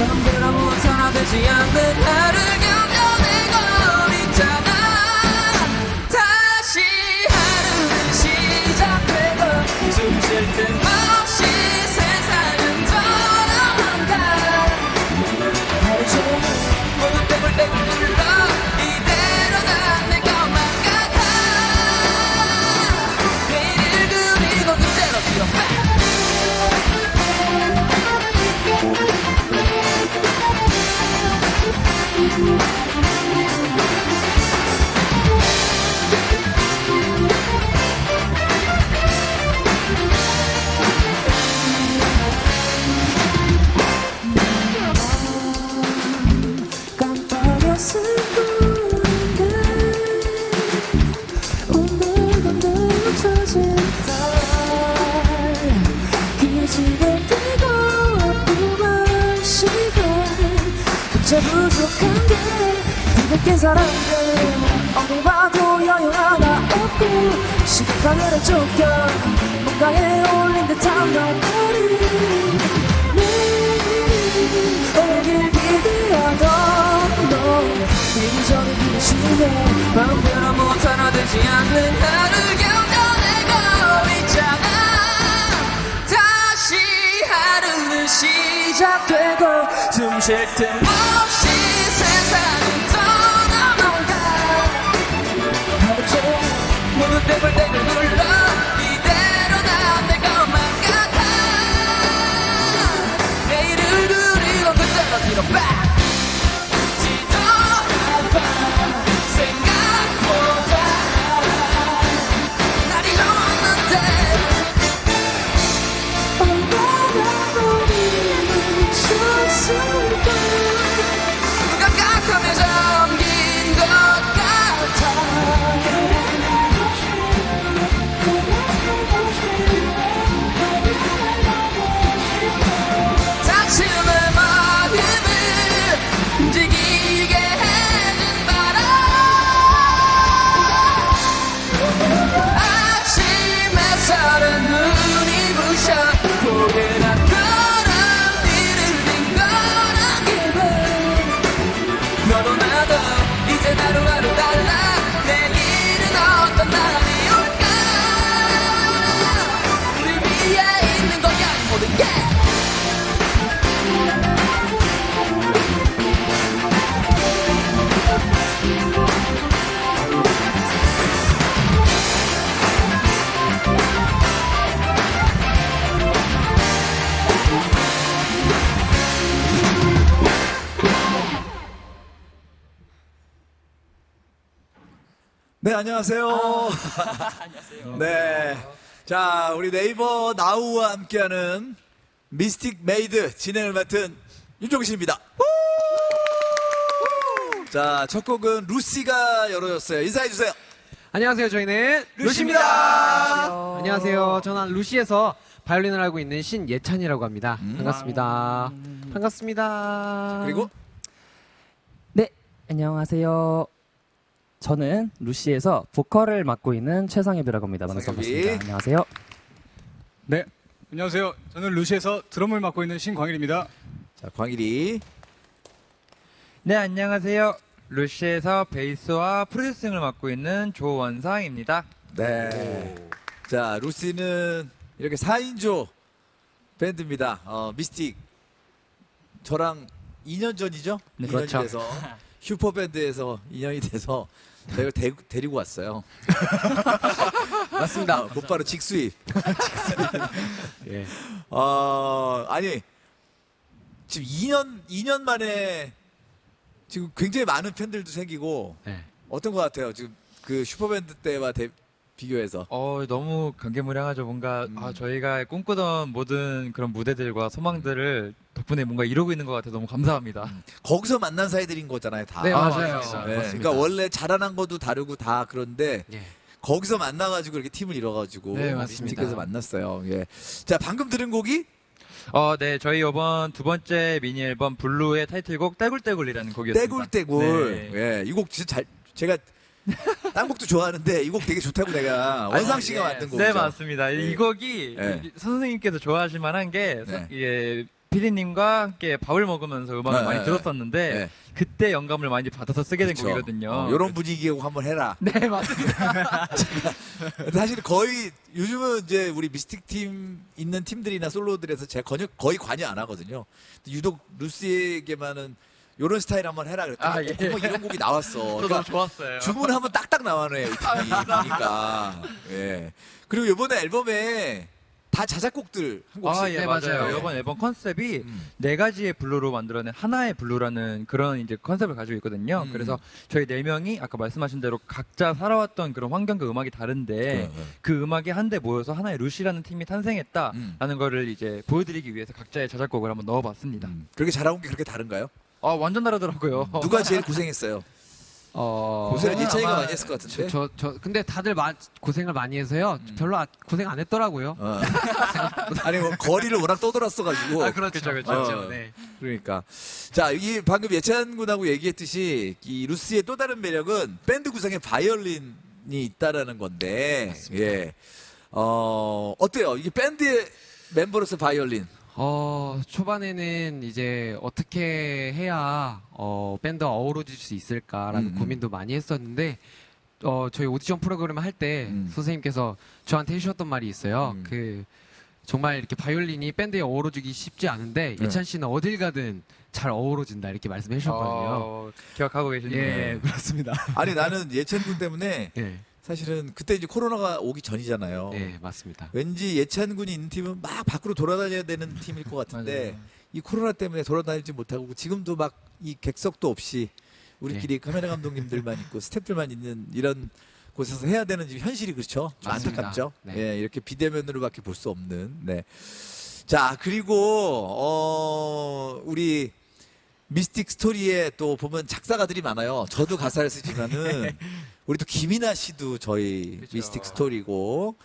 맘대로 아무것도 하나 되지 않는 부족한 게 부족한 사람들. 어디 봐도 여유 하나 없고 시간을 쫓겨 뭔가에 올린 듯한 너들이 오길 기대하던 너 이전에 비치네 마음대로 못 하나 되지 않는 나를 견뎌내고 있잖아. 다시 하루는 시작되고 숨쉴틈 없이 세상은 떠나간다 하루 종일 모두 떼굴떼굴 눌러 안녕하세요. 안녕하세요. 네. 자, 우리 네이버 나우와 함께하는 미스틱 메이드 진행을 맡은 윤종신입니다. 자, 첫 곡은 루시가 열어줬어요. 인사해주세요. 안녕하세요. 저희는 루시입니다. 안녕하세요. 저는 루시에서 바이올린을 하고 있는 신예찬이라고 합니다. 반갑습니다. 반갑습니다. 그리고 네, 안녕하세요. 저는 루시에서 보컬을 맡고 있는 최상엽이라고 합니다. 만나서 상엽이. 반갑습니다. 안녕하세요. 네, 안녕하세요. 저는 루시에서 드럼을 맡고 있는 신광일입니다. 자, 광일이. 네, 안녕하세요. 루시에서 베이스와 프로듀싱을 맡고 있는 조원상입니다. 네. 자, 루시는 이렇게 4인조 밴드입니다. 어, 미스틱. 저랑 2년 전이죠? 2년이 그렇죠. 돼서 슈퍼밴드에서 2년이 돼서 내가 데, 데리고 왔어요. 맞습니다. 어, 곧바로 직수입. 예. 어, 아니 지금 2년 2년 만에 지금 굉장히 많은 팬들도 생기고 네. 어떤 것 같아요? 지금 그 슈퍼밴드 때와 대, 비교해서. 어 너무 감개무량하죠. 뭔가 음. 아, 저희가 꿈꾸던 모든 그런 무대들과 소망들을 덕분에 뭔가 이루고 있는 것 같아 서 너무 감사합니다. 거기서 만난 사이들인 거잖아요, 다. 네, 맞아요. 맞습니다. 네, 맞습니다. 그러니까 원래 자라난 것도 다르고 다 그런데 예. 거기서 만나가지고 이렇게 팀을 이뤄가지고 네, 맞습니다. 미스틱에서 만났어요. 예. 자 방금 들은 곡이 어, 네, 저희 이번 두 번째 미니 앨범 블루의 타이틀곡 떼굴떼굴이라는 곡이었습니다. 떼굴떼굴. 네. 예, 이 곡 진짜 잘 제가 딴 곡도 좋아하는데 이 곡 되게 좋다고 내가 원상 씨가 예. 만든 곡이죠. 네, 맞습니다. 네. 이 곡이 네. 선생님께서 좋아하실 만한 게 네. 예, 피디님과 함께 밥을 먹으면서 음악을 네, 많이 네, 들었었는데 네. 그때 영감을 많이 받아서 쓰게 된 곡이거든요. 이런 분위기고 한번 해라. 네, 맞습니다. 사실 거의 요즘은 이제 우리 미스틱 팀 있는 팀들이나 솔로들에서 제가 거의, 거의 관여 안 하거든요. 유독 루시에게만은 이런 스타일 한번 해라 그랬더니 아, 예. 어, 이런 곡이 나왔어. 저 그러니까 너무 좋았어요. 주문하면 딱딱 이 팀이 그러니까 예 그리고 이번에 앨범에 다 자작곡들 한 곡씩 아, 예, 네, 맞아요. 맞아요. 이번 앨범 컨셉이 음. 네 가지의 블루로 만들어낸 하나의 블루라는 그런 이제 컨셉을 가지고 있거든요. 음. 그래서 저희 네 명이 아까 말씀하신 대로 각자 살아왔던 그런 환경과 음악이 다른데 어, 어. 그 음악이 한데 모여서 하나의 루시라는 팀이 탄생했다라는 음. 거를 이제 보여드리기 위해서 각자의 자작곡을 한번 넣어봤습니다. 음. 그렇게 잘하고 게 그렇게 다른가요? 아 완전 다르더라고요. 누가 제일 고생했어요? 어, 고생을 예찬이가 아마 많이 했을 것 같은데. 저, 저, 근데 다들 마, 고생을 많이 해서요. 음. 별로 아- 고생 안 했더라고요. 어. 아니 뭐 거리를 워낙 떠돌았어가지고. 그렇죠, 그렇죠. 어. 네. 그러니까 자, 이 방금 예찬 군하고 얘기했듯이 이 루스의 또 다른 매력은 밴드 구성에 바이올린이 있다라는 건데, 예, 어 어때요? 이게 밴드 의 멤버로서 바이올린. 어, 초반에는 이제 어떻게 해야 어, 밴드와 어우러질 수 있을까라는 음, 음. 고민도 많이 했었는데 어, 저희 오디션 프로그램 할때 음. 선생님께서 저한테 해주셨던 말이 있어요. 음. 그 정말 이렇게 바이올린이 밴드에 어우러지기 쉽지 않은데 네. 예찬 씨는 어딜 가든 잘 어우러진다 이렇게 말씀해 주셨거든요. 어, 기억하고 계시네요. 예, 그렇습니다. 아니 나는 예찬 군 때문에 예, 사실은 그때 이제 코로나가 오기 전이잖아요. 예, 맞습니다. 왠지 예찬 군이 있는 팀은 막 밖으로 돌아다녀야 되는 팀일 것 같은데 맞아요. 이 코로나 때문에 돌아다니지 못하고 지금도 막 이 객석도 없이 우리끼리 카메라 감독님들만 있고 스태프들만 있는 이런 곳에서 해야 되는 지금 현실이 그렇죠. 좀. 안타깝죠. 네. 예, 이렇게 비대면으로밖에 볼 수 없는. 네. 자 그리고 어 우리 미스틱 스토리에 또 보면 작사가들이 많아요. 저도 가사를 쓰지만은 우리 또 김이나 씨도 저희 그쵸. 미스틱 스토리고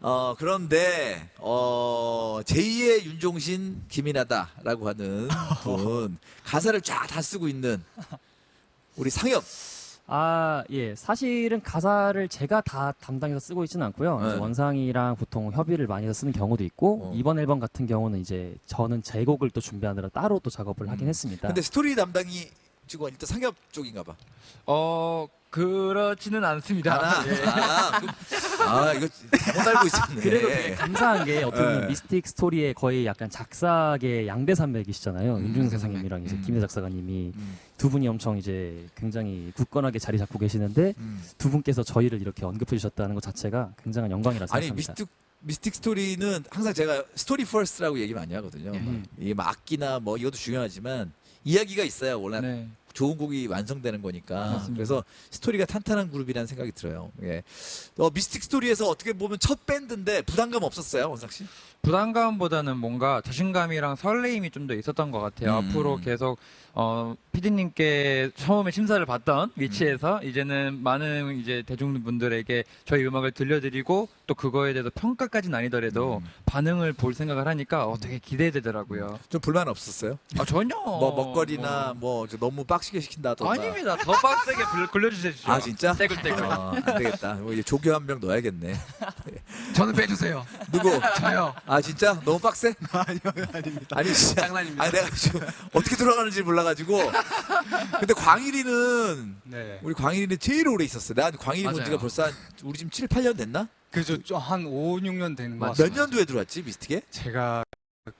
어 그런데 어 제2의 윤종신 김이나다라고 하는 분 가사를 쫙 다 쓰고 있는 우리 상엽 아, 예. 사실은 가사를 제가 다 담당해서 쓰고 있지는 않고요. 네. 이제 원상이랑 보통 협의를 많이 해서 쓰는 경우도 있고 어. 이번 앨범 같은 경우는 이제 저는 제 곡을 또 준비하느라 따로 또 작업을 하긴 음. 했습니다. 근데 스토리 담당이 지금 일단 상엽 쪽인가 봐. 어 그렇지는 않습니다. 하나. 예. 아, 그- 아 이거 잘못 알고 있었네. 그래도 되게 감사한 게 어떻게 보면 네. 미스틱 스토리의 거의 약간 작사계 양대 산맥이시잖아요. 음. 윤중생 선생님이랑 이제 음. 김혜 작사가님이 음, 두 분이 엄청 이제 굉장히 굳건하게 자리 잡고 계시는데 음. 두 분께서 저희를 이렇게 언급해 주셨다는 것 자체가 굉장한 영광이라 아니 생각합니다. 미스틱 미스틱 스토리는 항상 제가 스토리 퍼스트라고 얘기 많이 하거든요. 예. 막 이게 막 악기나 뭐 이것도 중요하지만 이야기가 있어야 원래 네. 좋은 곡이 완성되는 거니까. 맞습니다. 그래서 스토리가 탄탄한 그룹이라는 생각이 들어요. 예. 어, 미스틱 스토리에서 어떻게 보면 첫 밴드인데 부담감 없었어요, 원상 씨? 부담감보다는 뭔가 자신감이랑 설레임이 좀 더 있었던 것 같아요. 음. 앞으로 계속 어, PD님께 처음에 심사를 받던 위치에서 이제는 많은 이제 대중분들에게 저희 음악을 들려드리고 또 그거에 대해서 평가까지는 아니더라도 음. 반응을 볼 생각을 하니까 어, 되게 기대되더라고요. 좀 불만 없었어요? 아 전혀. 뭐 먹거리나 뭐 너무 빡시게 시킨다던가. 아닙니다. 더 빡세게 불- 굴려주세요. 아 진짜? 떼굴떼굴. 어, 안 되겠다. 뭐 이제 조교 한 명 넣어야겠네. 저는 빼주세요. 누구? 저요. 아 진짜? 너무 빡세? 아니요 아닙니다. 아니 진짜. 장난입니다. 아니 내가 지금 어떻게 돌아가는지 몰라가지고. 근데 광일이는 네. 우리 광일이는 제일 오래 있었어요. 나 광일이 본 맞아요. 지가 벌써 한 우리 지금 7, 8년 됐나? 그죠. 좀한 5, 6년 되는 것 몇 같습니다. 년도에 들어왔지 미스틱에? 제가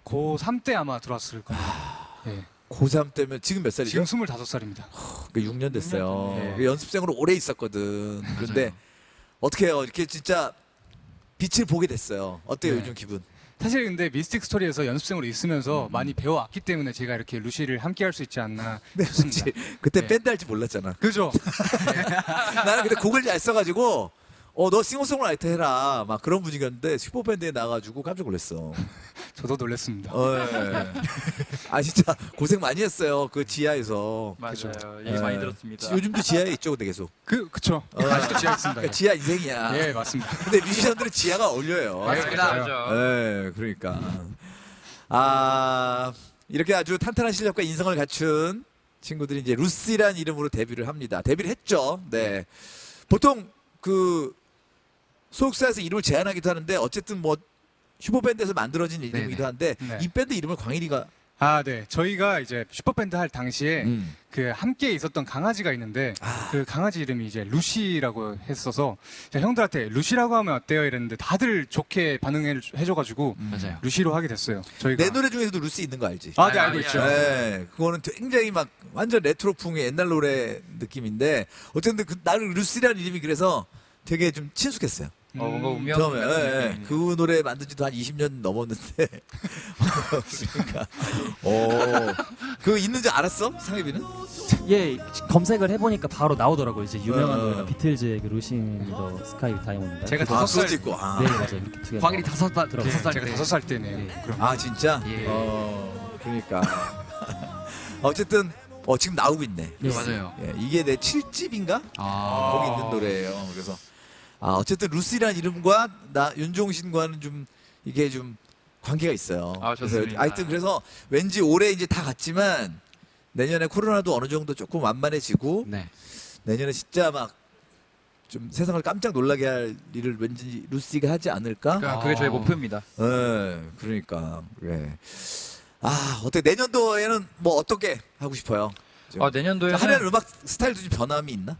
고3 때 아마 들어왔을 겁니다. 예. 고3 때면 지금 몇 살이죠? 지금 25살입니다. 그 6년 됐어요. 네. 그 연습생으로 오래 있었거든. 그런데 어떻게 해요? 이렇게 진짜 빛을 보게 됐어요. 어때요 네. 요즘 기분? 사실 근데 미스틱 스토리에서 연습생으로 있으면서 음. 많이 배워왔기 때문에 제가 이렇게 루시를 함께 할 수 있지 않나 네, 싶습니다. 그때 네. 밴드 할지 몰랐잖아. 그죠? 나는 근데 곡을 잘 써가지고 어 너 싱어송라이터 해라 막 그런 분위기였는데 슈퍼밴드에 나가지고 깜짝 놀랐어. 저도 놀랐습니다. 어, 예. 아 진짜 고생 많이 했어요 그 지하에서. 맞아요. 예. 얘기 많이 들었습니다. 요즘도 지하에 있죠 근데 계속. 그 그쵸. 어. 아직도 지하 있습니다. 그러니까 지하 인생이야. 예 맞습니다. 근데 뮤지션들은 지하가 어울려요. 맞습니다. 맞아요. 네, 그러니까. 아, 이렇게 아주 탄탄한 실력과 인성을 갖춘 친구들이 이제 루시란 이름으로 데뷔를 합니다. 데뷔를 했죠. 네. 보통 그 소속사에서 이름을 제안하기도 하는데 어쨌든 뭐 슈퍼밴드에서 만들어진 이름이기도. 한데 네. 이 밴드 이름을 광일이가 아 네. 저희가 이제 슈퍼밴드 할 당시에 음. 그 함께 있었던 강아지가 있는데 아. 그 강아지 이름이 이제 루시라고 했어서 제가 형들한테 루시라고 하면 어때요 이랬는데 다들 좋게 반응해 줘가지고 맞아요. 루시로 하게 됐어요. 저희가 내 노래 중에서도 루시 있는 거 알지? 아, 네 아, 알고 아, 있죠. 네, 그거는 굉장히 막 완전 레트로풍의 옛날 노래 느낌인데 어쨌든 그 나는 루시라는 이름이 그래서 되게 좀 친숙했어요. 어, 뭔가 운명 처음에 예, 예. 그 노래 만든 지도 한 20년 넘었는데 그러니까 어그 있는 줄 알았어 상혜비는 예 검색을 해보니까 바로 나오더라고요. 이제 유명한 어. 노래가 비틀즈의 그 루신 더 스카이 다이몬드. 제가 아 다섯 살 있고 아, 네 맞아요. 이렇게 두 개. 광일이 다섯 살 들어가요. 다섯 살 제가 때. 다섯 살 때네요. 예. 그럼 아 진짜 예. 어 그러니까 어쨌든 어 지금 나오고 있네 네, 맞아요. 예, 이게 내 7집인가 아. 거기 있는 노래예요 그래서 아 어쨌든 루시라는 이름과 나 윤종신과는 좀 이게 좀 관계가 있어요 아, 그래서 좋습니다. 하여튼 그래서 왠지 올해 이제 다 갔지만 내년에 코로나도 어느 정도 조금 완만해지고 네. 내년에 진짜 막 좀 세상을 깜짝 놀라게 할 일을 왠지 루시가 하지 않을까? 그러니까 그게 저희 아. 목표입니다. 예, 그러니까 예. 아 어떻게 내년도에는 뭐 어떻게 하고 싶어요? 어, 내년도에는 하려는 음악 스타일도 좀 변함이 있나?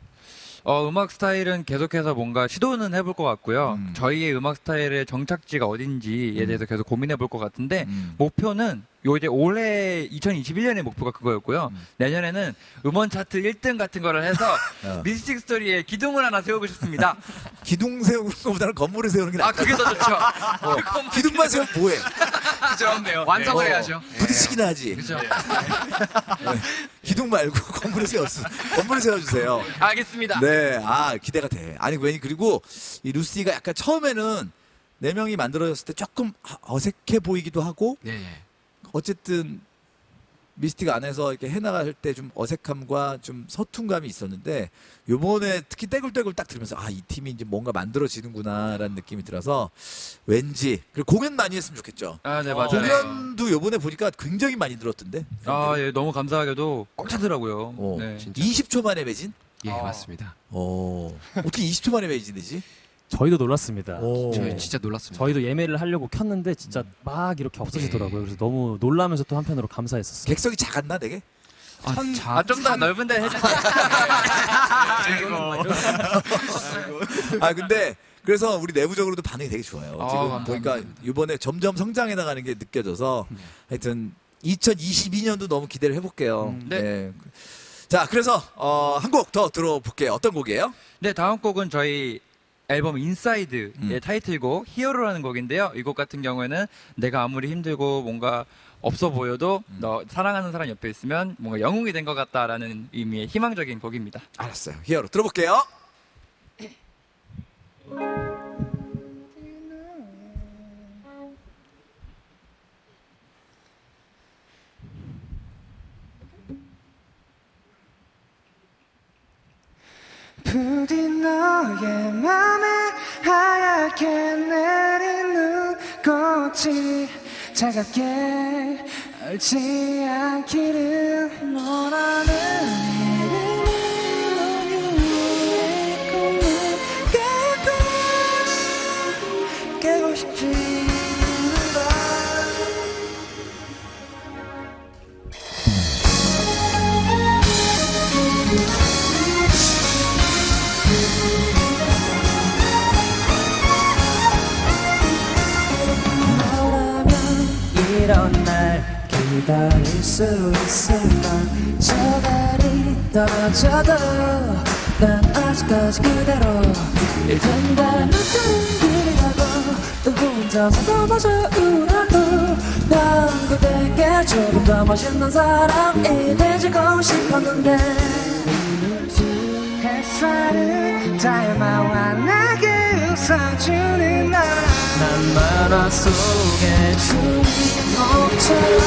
어, 음악 스타일은 계속해서 뭔가 시도는 해볼 것 같고요. 음. 저희의 음악 스타일의 정착지가 어딘지에 음. 대해서 계속 고민해 볼 것 같은데 음. 목표는 요 이제 올해 2021년의 목표가 그거였고요. 음. 내년에는 음원 차트 1등 같은 거를 해서 어. 미스틱 스토리에 기둥을 하나 세우고 싶습니다. 기둥 세우는 것보다는 건물을 세우는 게 아 낫다. 그게 더 좋죠. 어, 기둥만 세우면 뭐해? 좋네요. 완성을 어, 해야죠. 부딪히기나 하지. 그죠? 기둥 말고 건물을 세웠어. 건물을 세워주세요. 알겠습니다. 네, 아 기대가 돼. 아니 왜니 그리고 이 루시가 약간 처음에는 네 명이 만들어졌을 때 조금 어색해 보이기도 하고 예, 예. 어쨌든 미스틱 안에서 이렇게 해나갈 때 좀 어색함과 좀 서툰감이 있었는데 요번에 특히 떼굴떼굴 딱 들으면서 아 이 팀이 이제 뭔가 만들어지는구나라는 느낌이 들어서 왠지 그리고 공연 많이 했으면 좋겠죠. 아, 네, 맞아요. 공연도 요번에 보니까 굉장히 많이 들었던데. 아, 예, 너무 감사하게도 꽉 차더라고요. 어, 네. 진짜. 20초 만에 매진? 예, 맞습니다. 어. 어떻게 20초 만에 매진되지? 저희도 놀랐습니다. 오. 저희 진짜 놀랐습니다. 저희도 예매를 하려고 켰는데 진짜 막 이렇게 없어지더라고요. 그래서 너무 놀라면서 또 한편으로 감사했었어요. 객석이 작았나 되게? 아, 천- 자, 아, 좀더 넓은 데 해주세요. 아 근데 그래서 우리 내부적으로도 반응이 되게 좋아요. 아, 지금 감사합니다. 보니까 이번에 점점 성장해 나가는 게 느껴져서 하여튼 2022년도 너무 기대를 해볼게요. 음. 네. 자 그래서 어, 한 곡 더 들어볼게요. 어떤 곡이에요? 네, 다음 곡은 저희 앨범 인사이드의 음. 타이틀곡 히어로라는 곡인데요. 이 곡 같은 경우에는 내가 아무리 힘들고 뭔가 없어 보여도 음. 너 사랑하는 사람 옆에 있으면 뭔가 영웅이 된 것 같다라는 의미의 희망적인 곡입니다. 알았어요. 히어로 들어볼게요. 부디 너의 맘 에 하얗게 내리는 꽃이 차갑게 얼지 않기를 너라는 이런 날 기다릴 수 있을까? 저 달이 떨어져도 난 아직까지 그대로 일단다. 눈뜨는 길이라고 또 혼자서 넘어져 울어도 난 그대에게 조금 더 멋있는 사람이 돼지고 싶었는데. 햇살을 닮아 환하게 웃어주는 나난 만화 속의 주인공처럼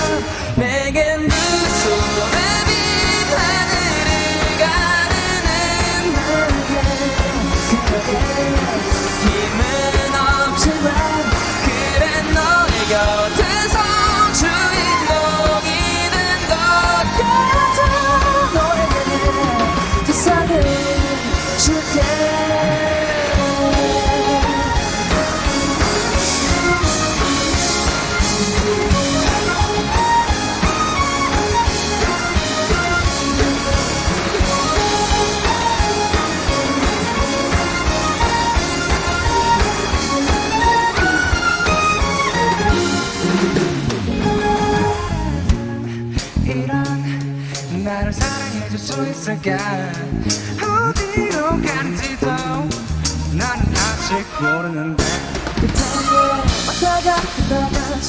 내겐 그 손에 빈 하늘을 가르는 날개 힘은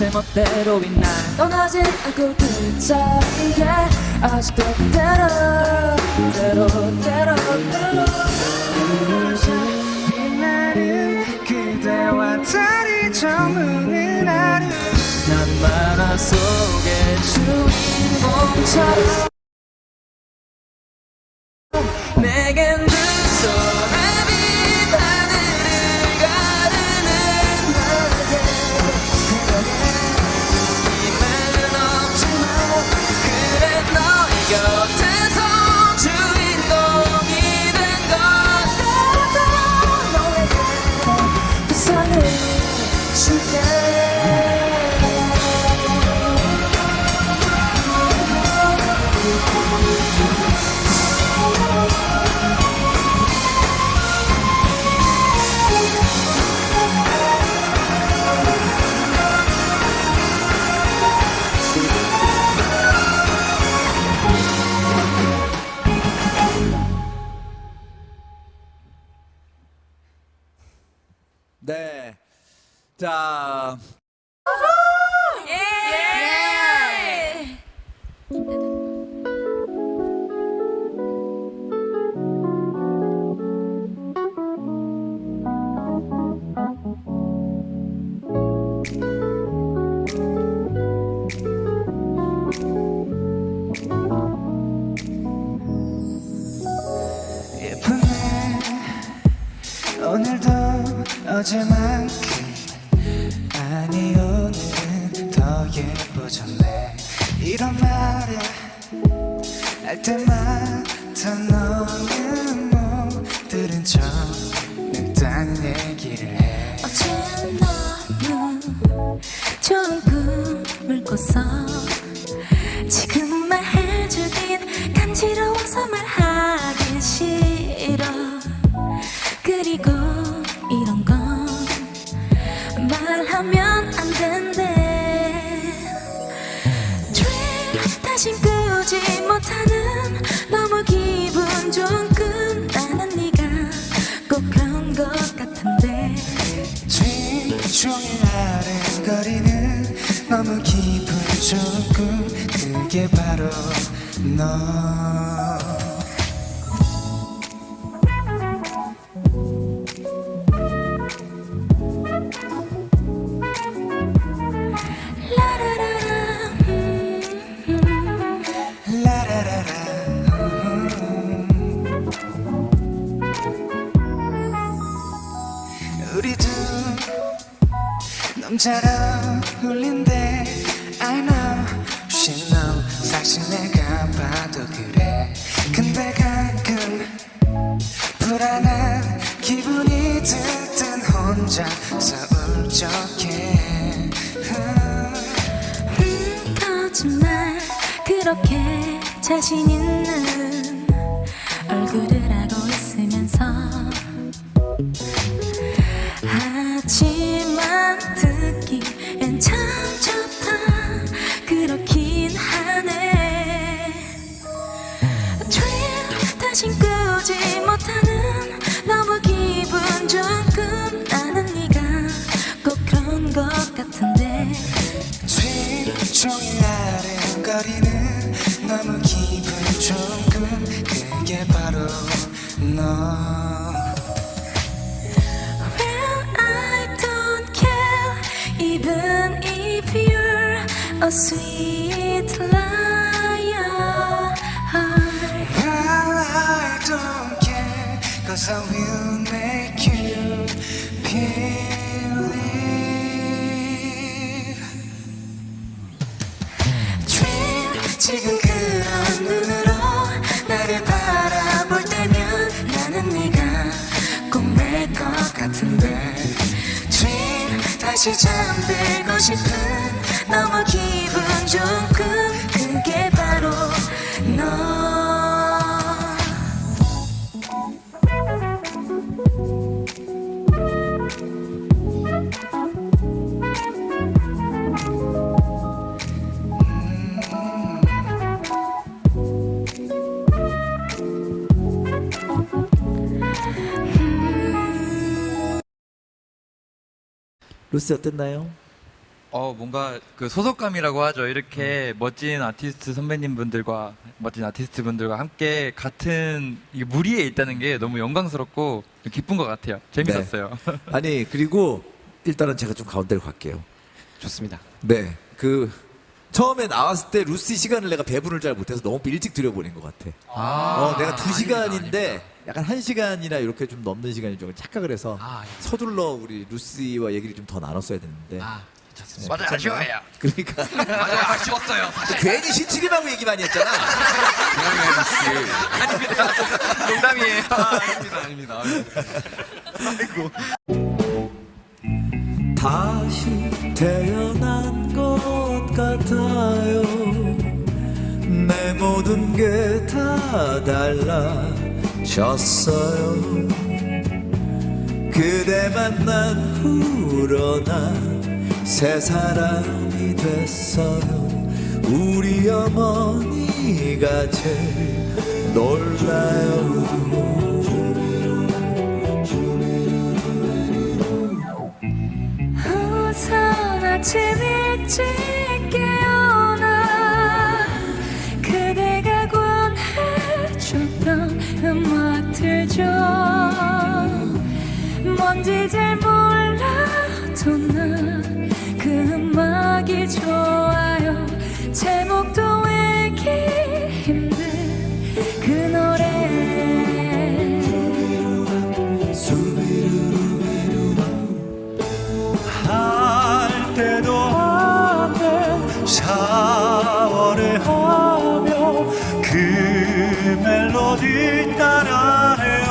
제 멋대로인 날 떠나지 않고 그 자리에 아직도 그대로 그대로 그대로 그대로. 빛나는 그대와 달이 저무는 하루 난 만화 속의 주인공처럼 자, 할 때마다 그게 하지만 듣기엔 참 좋다. 그렇긴 하네. dream 다신 꾸지 못하는 너무 기분 좋은 꿈 나는 네가 꼭 그런 것 같은데. 쥐 종일 아른거리는 너무 기분 좋은 꿈 그게 바로 너 a sweet liar. Well, I don't care, cause I will make you believe. Dream, 지금 그런 눈으로 나를 바라볼 때면 나는 네가 꼭내것 같은데. Dream, 다시 잠들고 싶은 너무 기분 좋은 꿈, 그게 바로 너. 루시 어땠나요? 어 뭔가 그 소속감이라고 하죠. 이렇게 멋진 아티스트 선배님 분들과 멋진 아티스트 분들과 함께 같은 이 무리에 있다는 게 너무 영광스럽고 기쁜 것 같아요. 재밌었어요. 아니 그리고 일단은 제가 좀 가운데로 갈게요. 좋습니다. 네, 그 처음에 나왔을 때 루시 시간을 내가 배분을 잘 못해서 너무 일찍 들여보낸 것 같아. 어, 내가 두 시간인데 약간 한 시간이나 이렇게 좀 넘는 시간이 좀 착각을 해서 아, 서둘러 우리 루시와 얘기를 좀 더 나눴어야 되는데. 아. 맞아요, 아쉬워요. 그러니까 맞아요, 아쉬웠어요. 괜히 신치림하고 얘기 많이 했잖아. 농담이에요. 다시 태어난 것 같아요. 내 모든 게 다 달라졌어요. 그대 만난 후로 난 새 사람이 됐어요. 우리 어머니가 제일 놀라요. 우선 아침 일찍 멜로디 따라해요.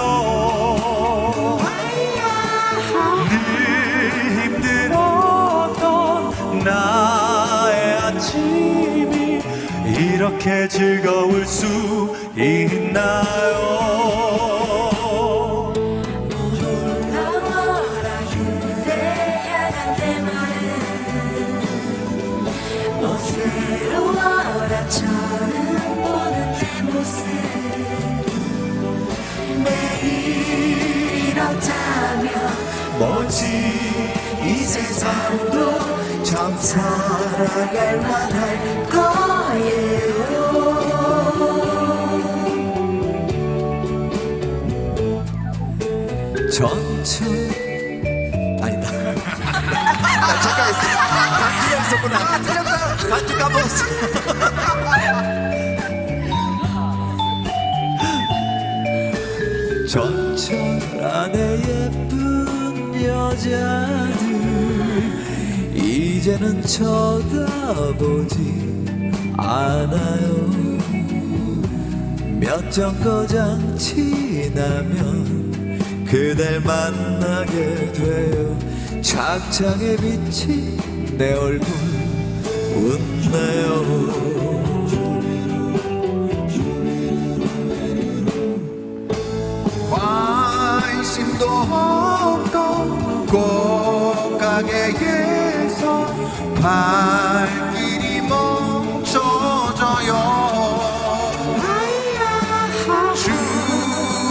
늘 힘들었던 나의 아침이 이렇게 즐거울 수 있나요 뭐지 이 세상도 참 살아갈 만할 거예요 전천 아니다. 나 잠깐했어. 간주가 있었구나. 틀렸다. 간주 까먹었어. 전천 안에 예쁜 여자들 이제는 쳐다보지 않아요. 몇 정거장 지나면 그댈 만나게 돼요 착장에 비친 내 얼굴 웃네요 관심도 없던 꽃가게에서 발길이 멈춰져요.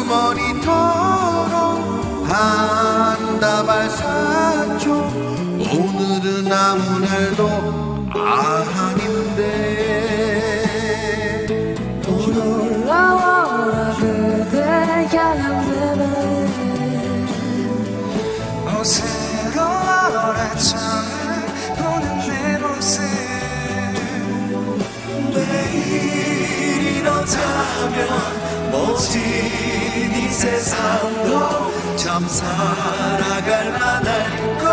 주머니처럼 한 다발 샀죠 오늘은 아무 날도 아닌 너라 처음 보는 내 모습. 내일 이렇다면 모진 이 세상도 참 살아갈 만할 것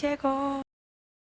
최고